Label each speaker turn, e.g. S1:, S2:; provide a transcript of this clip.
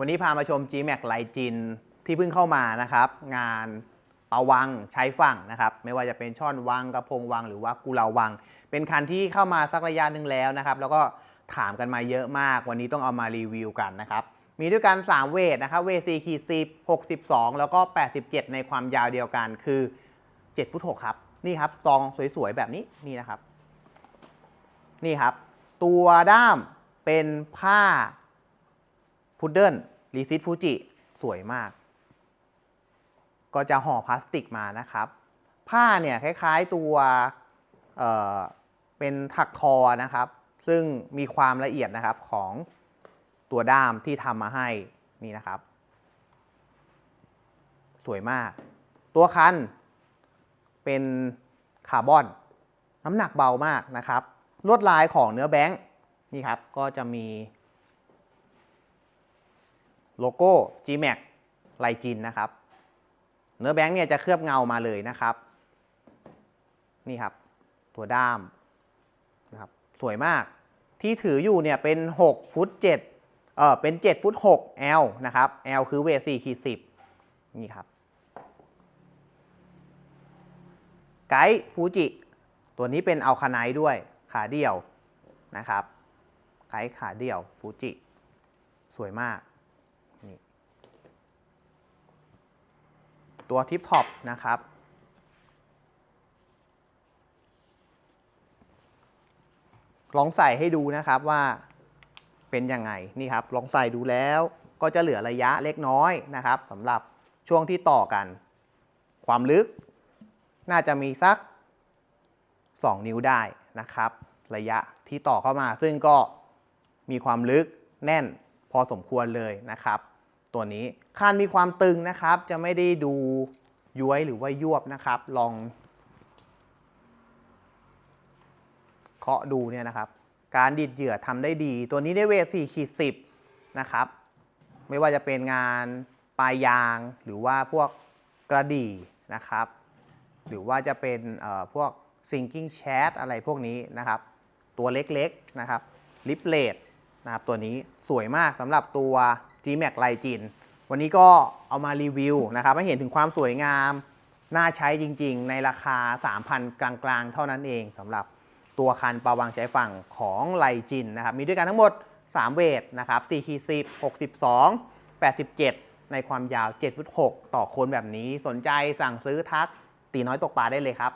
S1: วันนี้พามาชม G-Max ไลจินที่เพิ่งเข้ามานะครับ งานปาวังใช้ฝั่งนะครับ ไม่ว่าจะเป็นช่อนวังกระพงวังหรือว่ากุลาวัง เป็นคันที่เข้ามาสักระยะหนึ่งแล้วนะครับ แล้วก็ถามกันมาเยอะมาก วันนี้ต้องเอามารีวิวกันนะครับ มีด้วยกัน 3 เวทนะครับ เวท4ขีด10 62 แล้วก็ 87 ในความยาวเดียวกันคือ 7 ฟุต 6 ครับ นี่ครับซองสวยๆ แบบนี้นี่นะครับ นี่ครับ ตัวด้ามเป็นผ้า พุดเดิ้ลรีซิตฟูจิสวยมาก ก็จะห่อพลาสติกมานะครับ ผ้าเนี่ยคล้ายๆตัวเเป็นถักทอนะครับ ซึ่งมีความละเอียดนะครับของตัวด้ามที่ทำมาให้นี่นะครับ สวยมาก ตัวคันเป็นคาร์บอน น้ำหนักเบามากนะครับ ลวดลายของเนื้อแบงค์นี่ครับก็จะมี โลโก้ G-Max ไลจินนะครับ เนื้อแบงค์เนี่ยจะเคลือบเงามาเลยนะครับ นี่ครับ ตัวด้ามนะครับสวยมาก ที่ถืออยู่เนี่ยเป็น 6 ฟุต7เออเป็น 7 ฟุต6 L นะครับ L คือเวท4ขีด10นี่ครับ ไกด์ฟูจิ ตัวนี้เป็นอัลคาไนท์ด้วยขาเดี่ยวนะครับ ไกด์ขาเดี่ยวฟูจิ สวยมาก นี่ตัวทิปท็อปนะครับ ลองใส่ให้ดูนะครับว่าเป็นยังไงนี่ครับ ลองใส่ดูแล้วก็จะเหลือระยะเล็กน้อยนะครับสำหรับช่วงที่ต่อกัน ความลึก น่าจะมีสัก 2 นิ้วได้นะครับ ระยะที่ต่อเข้ามา ซึ่งก็มีความลึกแน่น อสมควรเลยนะครับ ตัวนี้คานมีความตึงนะครับ จะไม่ได้ดูย้วยหรือว่ายวบนะครับ ลองเคาะดูเนี่ยนะครับ การดิดเหยื่อทำได้ดี ตัวนี้ได้เวท4ขีด10 นะครับ ไม่ว่าจะเป็นงานปลายยางหรือว่าพวกกระดี่นะครับ หรือว่าจะเป็นพวก sinking chat อะไรพวกนี้นะครับ ตัวเล็กๆนะครับ ลิปเลดนะครับตัวนี้ สวยมากสำหรับตัว G-Max ไลจินวันนี้ก็เอามารีวิวนะครับให้เห็นถึงความสวยงาม น่าใช้จริงๆ ในราคา 3,000 กลางๆ เท่านั้นเองสำหรับตัวคันปลาวางใช้ฝั่งของไลจินนะครับ มีด้วยกันทั้งหมด 3 เวทนะครับ4ขีด10 62 87 ในความยาว7ฟุต6ต่อคนแบบนี้สนใจสั่งซื้อทักตีน้อยตกปลาได้เลยครับ